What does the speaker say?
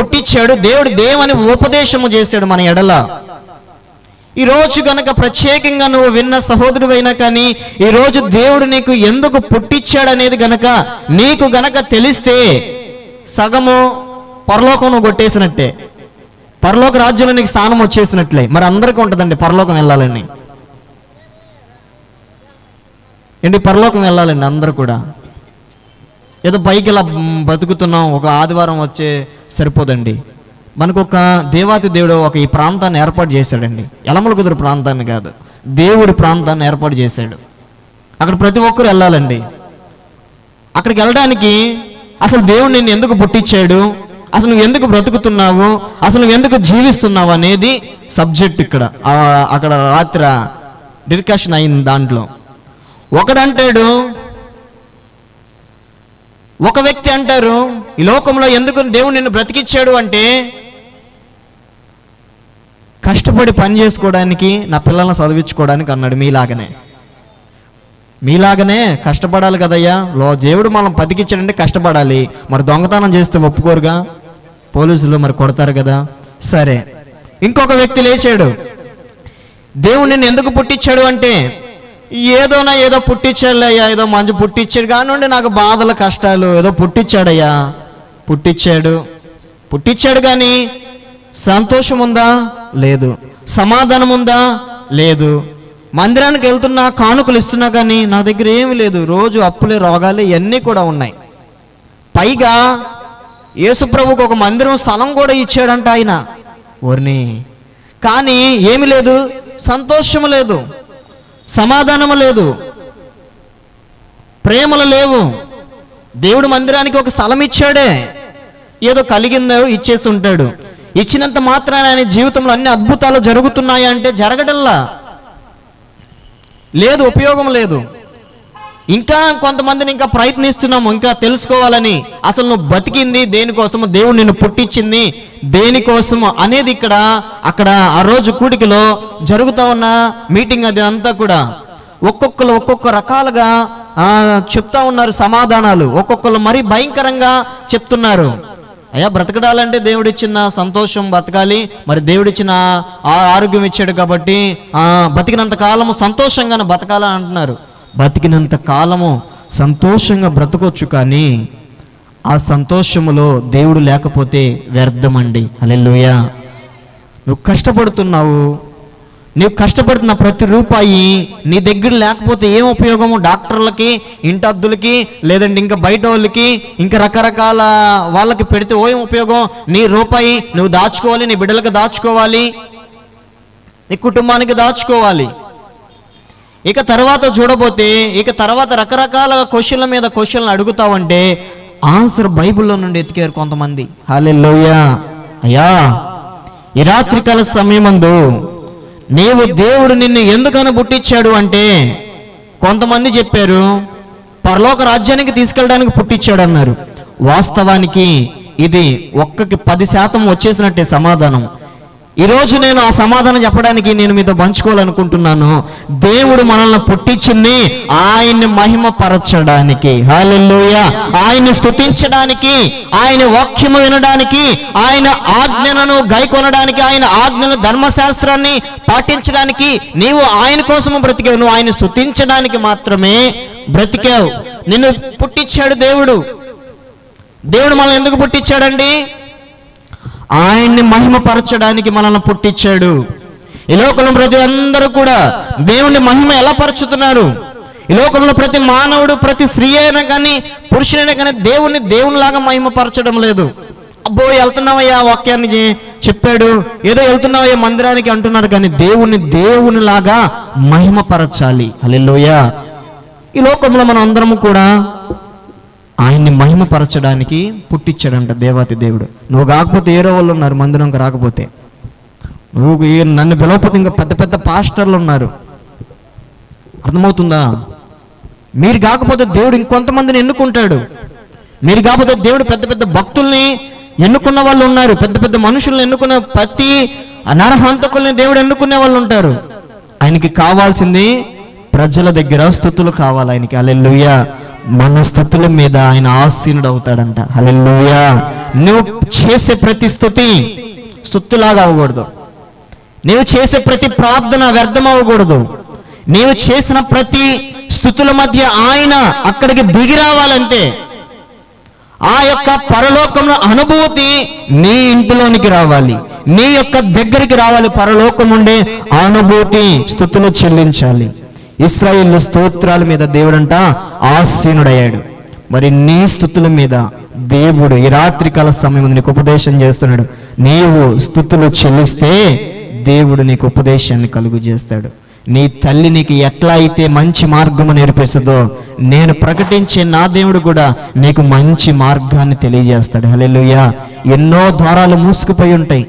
పుట్టించాడు. దేవుడు దేవుని ఉపదేశము చేశాడు మన ఎడల. ఈ రోజు గనక ప్రత్యేకంగా నువ్వు విన్న సహోదరుడైనా కానీ ఈ రోజు దేవుడు నీకు ఎందుకు పుట్టించాడనేది గనక నీకు గనక తెలిస్తే సగము పరలోకం నువ్వు కొట్టేసినట్టే. పరలోక రాజ్యంలో నీకు స్థానం వచ్చేసినట్లే. మరి అందరికీ ఉంటుందండి పరలోకం వెళ్ళాలని. ఏంటి పరలోకం వెళ్ళాలండి అందరూ కూడా? ఏదో పైకి ఇలా బతుకుతున్నాం ఒక ఆదివారం వచ్చే సరిపోదండి. మనకు ఒక దేవాతి దేవుడు ఒక ఈ ప్రాంతాన్ని ఏర్పాటు చేశాడండి. ఎలమల కుదురు ప్రాంతాన్ని కాదు దేవుడి ప్రాంతాన్ని ఏర్పాటు చేశాడు. అక్కడ ప్రతి ఒక్కరు వెళ్ళాలండి. అక్కడికి వెళ్ళడానికి అసలు దేవుడు నిన్ను ఎందుకు పుట్టించాడు అసలు నువ్వు ఎందుకు బ్రతుకుతున్నావు అసలు నువ్వు ఎందుకు జీవిస్తున్నావు అనేది సబ్జెక్ట్ ఇక్కడ. అక్కడ రాత్రి డిస్కషన్ అయింది దాంట్లో. ఒకడంటాడు ఒక వ్యక్తి అంటారు ఈ లోకంలో ఎందుకు దేవుడు నిన్ను బ్రతికిచ్చాడు అంటే కష్టపడి పని చేసుకోవడానికి నా పిల్లల్ని చదివించుకోవడానికి అన్నాడు మీలాగనే. మీలాగనే కష్టపడాలి కదయ్యా. లో దేవుడు మనం బతికిచ్చాడంటే కష్టపడాలి. మరి దొంగతనం చేస్తే ఒప్పుకోరుగా? పోలీసులు మరి కొడతారు కదా? సరే. ఇంకొక వ్యక్తి లేచాడు. దేవుడు నిన్ను ఎందుకు పుట్టించాడు అంటే ఏదోనా ఏదో పుట్టించాడులయ్యా ఏదో మంచి పుట్టించాడు కానివ్వండి నాకు బాధలు కష్టాలు ఏదో పుట్టించాడయ్యా పుట్టించాడు పుట్టించాడు కానీ సంతోషం ఉందా లేదు. సమాధానం ఉందా లేదు. మందిరానికి వెళ్తున్నా కానుకలు ఇస్తున్నా కానీ నా దగ్గర ఏమీ లేదు. రోజు అప్పులే రోగాలే ఇవన్నీ కూడా ఉన్నాయి. పైగా యేసుప్రభుకు ఒక మందిరం స్థలం కూడా ఇచ్చాడంట ఆయన. ఓర్ని. కానీ ఏమి లేదు. సంతోషము లేదు. సమాధానము లేదు. ప్రేమలు లేవు. దేవుడు మందిరానికి ఒక స్థలం ఇచ్చాడే. ఏదో కలిగిందో ఇచ్చేసి ఉంటాడు. ఇచ్చినంత మాత్రాన ఆయన జీవితంలో అన్ని అద్భుతాలు జరుగుతున్నాయి అంటే జరగడల్లా లేదు ఉపయోగం లేదు. ఇంకా కొంతమందిని ఇంకా ప్రయత్నిస్తున్నాము ఇంకా తెలుసుకోవాలని. అసలు నువ్వు బతికింది దేనికోసము? దేవుడు నిన్ను పుట్టించింది దేనికోసము అనేది ఇక్కడ అక్కడ ఆ రోజు కూడికలో జరుగుతూ ఉన్న మీటింగ్ అది అంతా కూడా. ఒక్కొక్కరు ఒక్కొక్క రకాలుగా చెప్తా ఉన్నారు సమాధానాలు. ఒక్కొక్కరు మరీ భయంకరంగా చెప్తున్నారు. అయ్యా బ్రతకడాలంటే దేవుడిచ్చిన సంతోషం బతకాలి. మరి దేవుడిచ్చిన ఆ ఆరోగ్యం ఇచ్చాడు కాబట్టి ఆ బతికినంత కాలము సంతోషంగానే బతకాలని అంటున్నారు. బతికినంత కాలము సంతోషంగా బ్రతకొచ్చు కానీ ఆ సంతోషములో దేవుడు లేకపోతే వ్యర్థమండి. అలెల్లుయా నువ్వు కష్టపడుతున్నావు. నీవు కష్టపడుతున్న ప్రతి రూపాయి నీ దగ్గర లేకపోతే ఏం ఉపయోగము? డాక్టర్లకి ఇంటద్దులకి లేదంటే ఇంకా బయట వాళ్ళకి ఇంకా రకరకాల వాళ్ళకి పెడితే ఓ ఏం ఉపయోగం? నీ రూపాయి నువ్వు దాచుకోవాలి నీ బిడ్డలకు దాచుకోవాలి నీ కుటుంబానికి దాచుకోవాలి. ఇక తర్వాత చూడబోతే ఇక తర్వాత రకరకాల క్వశ్చన్ల మీద క్వశ్చన్లు అడుగుతావంటే ఆన్సర్ బైబిల్లో నుండి ఎతికారు కొంతమంది. హాలెల్లోయా. అయ్యా ఈ రాత్రికాల సమయమందు నీవు దేవుడు నిన్ను ఎందుకని పుట్టించాడు అంటే కొంతమంది చెప్పారు పరలోక రాజ్యానికి తీసుకెళ్ళడానికి పుట్టించాడు అన్నారు. వాస్తవానికి ఇది ఒక్కకి పది శాతం వచ్చేసినట్టే సమాధానం. ఈరోజు నేను ఆ సమాధానం చెప్పడానికి నేను మీతో పంచుకోవాలనుకుంటున్నాను. దేవుడు మనల్ని పుట్టించింది ఆయన్ని మహిమపరచడానికి. హాలెల్లోయ. ఆయన్ని స్తుతించడానికి ఆయన వాక్యము వినడానికి ఆయన ఆజ్ఞలను గైకొనడానికి ఆయన ఆజ్ఞల ధర్మశాస్త్రాన్ని పాటించడానికి నీవు ఆయన కోసము బ్రతికావు. నువ్వు ఆయన స్థుతించడానికి మాత్రమే బ్రతికావు. నిన్ను పుట్టించాడు దేవుడు. దేవుడు మనల్ని ఎందుకు పుట్టించాడండి? ఆయన్ని మహిమపరచడానికి మనల్ని పుట్టించాడు. ఈ లోకంలో ప్రతి అందరూ కూడా దేవుని మహిమ ఎలా పరుచుతున్నారు? ఈ లోకంలో ప్రతి మానవుడు ప్రతి స్త్రీ అయినా కానీ పురుషుడైనా కానీ దేవుణ్ణి దేవునిలాగా మహిమపరచడం లేదు. అబ్బో వెళ్తున్నావయ్యా వాక్యానికి చెప్పాడు. ఏదో వెళ్తున్నావయ్యా మందిరానికి అంటున్నారు కానీ దేవుణ్ణి దేవునిలాగా మహిమపరచాలి. అల్లెలోయ ఈ లోకంలో మనం అందరము కూడా ఆయన్ని మహిమపరచడానికి పుట్టించాడంట దేవాతి దేవుడు. నువ్వు కాకపోతే ఏరో వాళ్ళు ఉన్నారు? మందిరంకి రాకపోతే. నువ్వు నన్ను పిలవకపోతే ఇంకా పెద్ద పెద్ద పాస్టర్లు ఉన్నారు. అర్థమవుతుందా? మీరు కాకపోతే దేవుడు ఇంకొంతమందిని ఎన్నుకుంటాడు. మీరు కాకపోతే దేవుడు పెద్ద పెద్ద భక్తుల్ని ఎన్నుకున్న వాళ్ళు ఉన్నారు. పెద్ద పెద్ద మనుషుల్ని ఎన్నుకున్న ప్రతి నరహంతకుల్ని దేవుడు ఎన్నుకునే వాళ్ళు ఉంటారు. ఆయనకి కావాల్సింది ప్రజల దగ్గర స్థుతులు కావాలి ఆయనకి. అలెల్లుయ మన స్థుతుల మీద ఆయన ఆసీనుడు అవుతాడంట హలెల్లుయా. నువ్వు చేసే ప్రతి స్థుతి స్థుతులాగా అవ్వకూడదు. నీవు చేసే ప్రతి ప్రార్థన వ్యర్థం అవ్వకూడదు. నీవు చేసిన ప్రతి స్థుతుల మధ్య ఆయన అక్కడికి దిగి రావాలంటే ఆ యొక్క పరలోకంలో అనుభూతి నీ ఇంటిలోనికి రావాలి. నీ యొక్క దగ్గరికి రావాలి. పరలోకం ఉండే అనుభూతి స్థుతులు చెల్లించాలి. ఇస్రాయిల్ స్తోత్రాల మీద దేవుడంట ఆసీనుడయ్యాడు. మరి నీ స్థుతుల మీద దేవుడు ఈ రాత్రికాల సమయం నీకు ఉపదేశం చేస్తున్నాడు. నీవు స్థుతులు చెల్లిస్తే దేవుడు నీకు ఉపదేశాన్ని కలుగు చేస్తాడు. నీ తల్లి నీకు ఎట్లా అయితే మంచి మార్గము నేర్పిస్తుందో నేను ప్రకటించే నా దేవుడు కూడా నీకు మంచి మార్గాన్ని తెలియజేస్తాడు. హల్లెలూయా. ఎన్నో ద్వారాలు మూసుకుపోయి ఉంటాయి.